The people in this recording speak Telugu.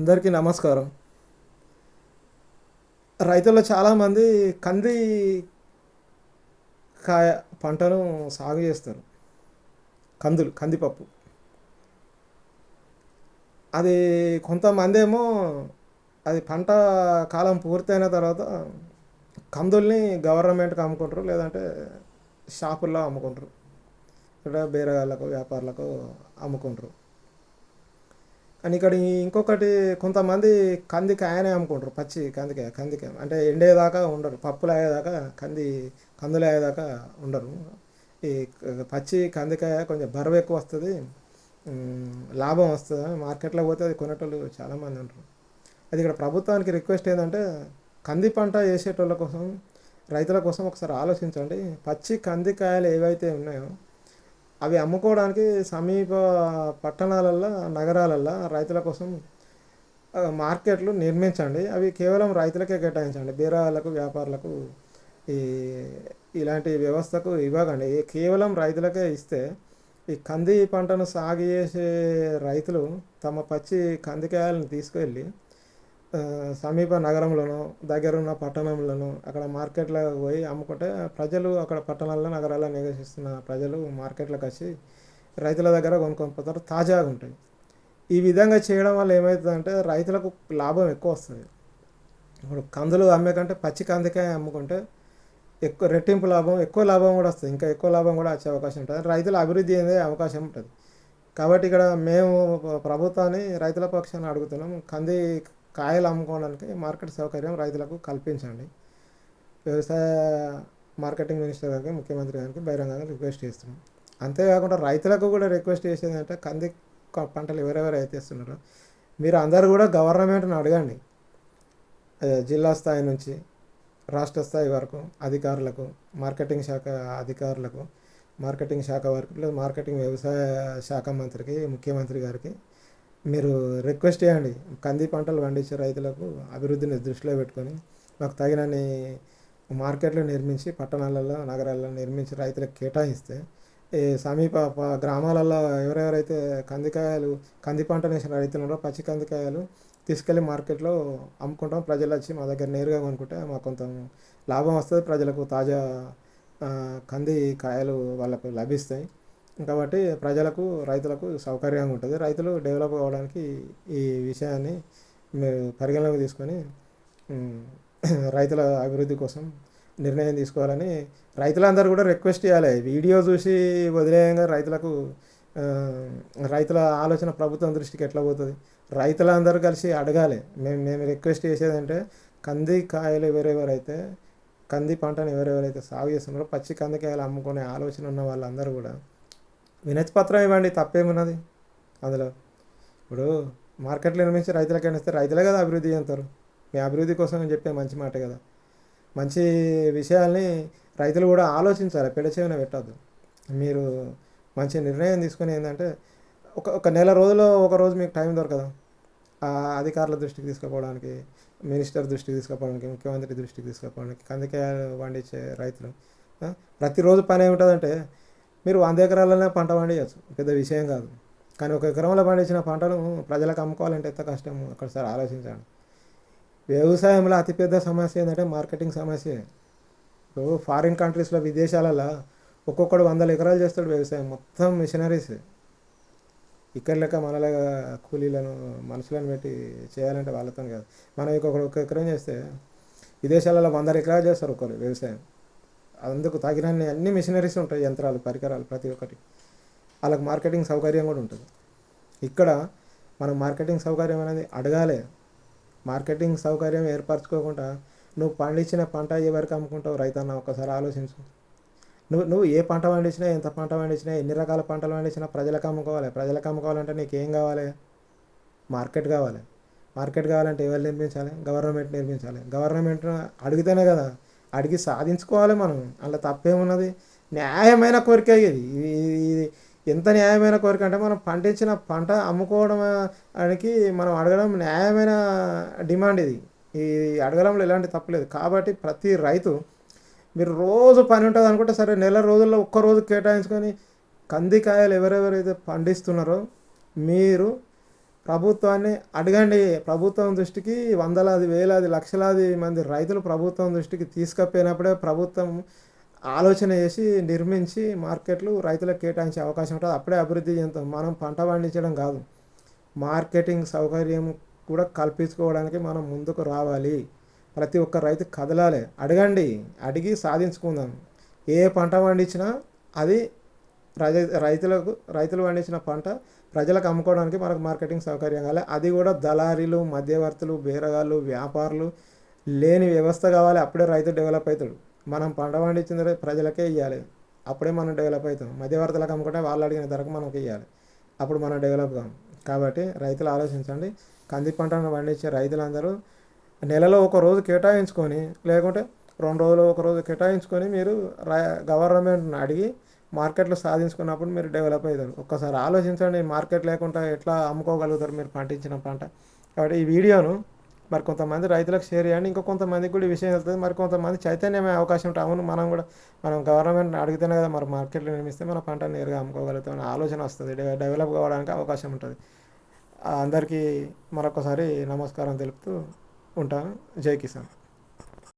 అందరికీ నమస్కారం. రైతుల్లో చాలామంది కంది కాయ పంటను సాగు చేస్తారు. కందులు కందిపప్పు. అది కొంతమంది ఏమో అది పంట కాలం పూర్తయిన తర్వాత కందుల్ని గవర్నమెంట్కి అమ్ముకుంటారు లేదంటే షాపుల్లో అమ్ముకుంటారు. ఇక్కడ బేరగాళ్ళకు వ్యాపారులకు అమ్ముకుంటారు. కానీ ఇక్కడ ఇంకొకటి కొంతమంది కందికాయనే అమ్ముకుంటారు పచ్చి కందికాయ కందికాయ అంటే ఎండేదాకా ఉండరు పప్పులు అయ్యేదాకా కంది కందులు అయ్యేదాకా ఉండరు. ఈ పచ్చి కందికాయ కొంచెం బరువు ఎక్కువ వస్తుంది లాభం వస్తుంది. మార్కెట్లో పోతే అది కొనేటోళ్ళు చాలామంది ఉంటారు. అది ఇక్కడ ప్రభుత్వానికి రిక్వెస్ట్ ఏంటంటే కంది పంట వేసేటోళ్ళ కోసం రైతుల కోసం ఒకసారి ఆలోచించండి. పచ్చి కందికాయలు ఏవైతే ఉన్నాయో అవి అమ్ముకోవడానికి సమీప పట్టణాలల్లో నగరాలల్లో రైతుల కోసం మార్కెట్లు నిర్మించండి. అవి కేవలం రైతులకే కేటాయించండి. బీరాలకు వ్యాపారులకు ఈ ఇలాంటి వ్యవస్థకు ఇవ్వకండి. కేవలం రైతులకే ఇస్తే ఈ కంది పంటను సాగు చేసే రైతులు తమ పచ్చి కందికాయలను తీసుకెళ్ళి సమీప నగరంలోనో దగ్గరున్న పట్టణంలోనో అక్కడ మార్కెట్లో పోయి అమ్ముకుంటే ప్రజలు అక్కడ పట్టణాల్లో నగరాల్లో నివసిస్తున్న ప్రజలు మార్కెట్లోకి వచ్చి రైతుల దగ్గర కొనుక్కొని పోతారు తాజాగా ఉంటాయి. ఈ విధంగా చేయడం వల్ల ఏమవుతుందంటే రైతులకు లాభం ఎక్కువ వస్తుంది. ఇప్పుడు కందులు అమ్మే కంటే పచ్చి కందికాయ అమ్ముకుంటే ఎక్కువ రెట్టింపు లాభం ఎక్కువ లాభం కూడా వస్తుంది. ఇంకా ఎక్కువ లాభం కూడా వచ్చే అవకాశం ఉంటుంది. రైతుల అభివృద్ధి అయ్యే అవకాశం ఉంటుంది. కాబట్టి ఇక్కడ మేము ప్రభుత్వాన్ని రైతుల పక్షాన్ని అడుగుతున్నాం. కంది కాయలు అమ్ముకోవడానికి మార్కెట్ సౌకర్యం రైతులకు కల్పించండి. వ్యవసాయ మార్కెటింగ్ మినిస్టర్ గారికి ముఖ్యమంత్రి గారికి బహిరంగంగా రిక్వెస్ట్ చేస్తున్నాం. అంతేకాకుండా రైతులకు కూడా రిక్వెస్ట్ చేసేది అంటే కంది పంటలు ఎవరెవరు అయితే ఇస్తున్నారో మీరు అందరు కూడా గవర్నమెంట్ని అడగండి. జిల్లా స్థాయి నుంచి రాష్ట్ర స్థాయి వరకు అధికారులకు మార్కెటింగ్ శాఖ అధికారులకు మార్కెటింగ్ శాఖ వరకు మార్కెటింగ్ వ్యవసాయ శాఖ మంత్రికి ముఖ్యమంత్రి గారికి మీరు రిక్వెస్ట్ చేయండి. కంది పంటలు పండించే రైతులకు అభివృద్ధిని దృష్టిలో పెట్టుకొని మాకు తగినన్ని మార్కెట్లు నిర్మించి పట్టణాలలో నగరాల్లో నిర్మించి రైతులకు కేటాయిస్తే ఈ సమీప గ్రామాలలో ఎవరెవరైతే కందికాయలు కంది పంట వేసిన రైతులు ఉన్నారో పచ్చి కందికాయలు తీసుకెళ్ళి మార్కెట్లో అమ్ముకుంటాం. ప్రజలు వచ్చి మా దగ్గర నేరుగా కొనుక్కుంటే మాకు కొంత లాభం వస్తుంది. ప్రజలకు తాజా కంది కాయలు వాళ్ళకు లభిస్తాయి. కాబట్టి ప్రజలకు రైతులకు సౌకర్యంగా ఉంటుంది. రైతులు డెవలప్ అవ్వడానికి ఈ విషయాన్ని మీరు పరిగణలోకి తీసుకొని రైతుల అభివృద్ధి కోసం నిర్ణయం తీసుకోవాలని రైతులందరూ కూడా రిక్వెస్ట్ చేయాలి. వీడియో చూసి వదిలేయంగా రైతులకు రైతుల ఆలోచన ప్రభుత్వం దృష్టికి ఎట్లా పోతుంది? రైతులందరూ కలిసి అడగాలి. మేము మేము రిక్వెస్ట్ చేసేదంటే కంది కాయలు ఎవరెవరైతే కంది పంటను ఎవరెవరైతే సాగు చేస్తున్నారో పచ్చి కందికాయలు అమ్ముకునే ఆలోచన ఉన్న వాళ్ళందరూ కూడా వినతి పత్రం ఇవ్వండి తప్పేమున్నది? అందులో ఇప్పుడు మార్కెట్లో నిర్మించి రైతులకు ఇస్తే రైతులే కదా అభివృద్ధి చెందుతారు. మీ అభివృద్ధి కోసం నేను చెప్పే మంచి మాట కదా. మంచి విషయాల్ని రైతులు కూడా ఆలోచించాలి పెడచేవిన పెట్టద్దు. మీరు మంచి నిర్ణయం తీసుకుని ఏంటంటే ఒక ఒక నెల రోజుల్లో ఒక రోజు మీకు టైం దొరకదు. ఆ అధికారుల దృష్టికి తీసుకుపోవడానికి మినిస్టర్ దృష్టికి తీసుకుపోవడానికి ముఖ్యమంత్రి దృష్టికి తీసుకుపోవడానికి కందికాయలు పండించే రైతులు ప్రతిరోజు పని ఏముంటుందంటే మీరు వంద ఎకరాలనే పంట పండించవచ్చు. పెద్ద విషయం కాదు. కానీ ఒక ఎకరంలో పండించిన పంటను ప్రజలకు అమ్ముకోవాలంటే ఎంత కష్టం ఒకసారి ఆలోచించండి. వ్యవసాయంలో అతిపెద్ద సమస్య ఏంటంటే మార్కెటింగ్ సమస్య. ఇప్పుడు ఫారిన్ కంట్రీస్లో విదేశాలలో ఒక్కొక్కడు వందల ఎకరాలు చేస్తాడు వ్యవసాయం. మొత్తం మిషనరీస్. ఇక్కడ లెక్క మనలాగా కూలీలను మనుషులను పెట్టి చేయాలంటే వాళ్ళతో కాదు. మనం ఇంకొకడు ఒక ఎకరం చేస్తే విదేశాలలో వందల ఎకరాలు చేస్తారు ఒకరు వ్యవసాయం. అందుకు తగినన్ని అన్ని మిషనరీస్ ఉంటాయి యంత్రాలు పరికరాలు ప్రతి ఒక్కటి. వాళ్ళకి మార్కెటింగ్ సౌకర్యం కూడా ఉంటుంది. ఇక్కడ మనం మార్కెటింగ్ సౌకర్యం అనేది అడగాలి. మార్కెటింగ్ సౌకర్యం ఏర్పరచుకోకుండా నువ్వు పండించిన పంట ఎవరికి అమ్ముకుంటావు రైతన్న ఒక్కసారి ఆలోచించు. నువ్వు నువ్వు ఏ పంట పండించినా ఎంత పంట పండించినా ఎన్ని రకాల పంటలు పండించినా ప్రజలకు అమ్ముకోవాలి. ప్రజలకు అమ్ముకోవాలంటే నీకు ఏం కావాలి? మార్కెట్ కావాలి. మార్కెట్ కావాలంటే ఎవరు నిర్మించాలి? గవర్నమెంట్ నిర్మించాలి. గవర్నమెంట్ అడిగితేనే కదా అడిగి సాధించుకోవాలి మనం. అలా తప్పేమున్నది? న్యాయమైన కోరిక ఇది. ఇది ఎంత న్యాయమైన కోరిక అంటే మనం పండించిన పంట అమ్ముకోవడానికి మనం అడగడం న్యాయమైన డిమాండ్ ఇది. ఈ అడగడంలో ఎలాంటి తప్పలేదు కాబట్టి ప్రతి రైతు మీరు రోజు పని ఉంటుంది అనుకుంటే సరే నెల రోజుల్లో ఒక్క రోజు కేటాయించుకొని కందికాయలు ఎవరెవరైతే పండిస్తున్నారో మీరు ప్రభుత్వాన్ని అడగండి. ప్రభుత్వం దృష్టికి వందలాది వేలాది లక్షలాది మంది రైతులు ప్రభుత్వం దృష్టికి తీసుకపోయినప్పుడే ప్రభుత్వం ఆలోచన చేసి నిర్మించి మార్కెట్లు రైతులకు కేటాయించే అవకాశం ఉంటుంది. అప్పుడే అభివృద్ధి చెందుతాం. మనం పంట పండించడం కాదు. మార్కెటింగ్ సౌకర్యం కూడా కల్పించుకోవడానికి మనం ముందుకు రావాలి. ప్రతి ఒక్క రైతు కదలాలి. అడగండి. అడిగి సాధించుకుందాం. ఏ పంట పండించినా అది రైతులకు రైతులు పండించిన పంట ప్రజలకు అమ్ముకోవడానికి మనకు మార్కెటింగ్ సౌకర్యం కావాలి అది కూడా దళారీలు మధ్యవర్తులు బేరగాళ్ళు వ్యాపారులు లేని వ్యవస్థ కావాలి. అప్పుడే రైతు డెవలప్ అవుతాడు. మనం పంట పండించిన ప్రజలకే ఇవ్వాలి అప్పుడే మనం డెవలప్ అవుతాం. మధ్యవర్తులకు అమ్ముకుంటే వాళ్ళు అడిగిన ధరకు మనకి ఇవ్వాలి అప్పుడు మనం డెవలప్ కాం. కాబట్టి రైతులు ఆలోచించండి. కంది పంటను పండించే రైతులందరూ నెలలో ఒక రోజు కేటాయించుకొని లేకుంటే రెండు రోజులు ఒక రోజు కేటాయించుకొని మీరు గవర్నమెంట్ని అడిగి మార్కెట్లో సాధించుకున్నప్పుడు మీరు డెవలప్ అవుతారు. ఒక్కసారి ఆలోచించండి మార్కెట్ లేకుండా ఎట్లా అమ్ముకోగలుగుతారు మీరు పండించిన పంట. కాబట్టి ఈ వీడియోను మరి కొంతమంది రైతులకు షేర్ చేయండి ఇంకా కొంతమందికి కూడా ఈ విషయం వెళ్తుంది మరి కొంతమంది చైతన్యమే అవకాశం ఉంటుంది. అవును మనం కూడా మనం గవర్నమెంట్ అడిగితేనే కదా మరి మార్కెట్లో నిర్మిస్తే మన పంట నేరుగా అమ్ముకోగలుగుతాం అనే ఆలోచన వస్తుంది. డెవలప్ కావడానికి అవకాశం ఉంటుంది. అందరికీ మరొకసారి నమస్కారం తెలుపుతూ ఉంటాను. జై కిసాన్.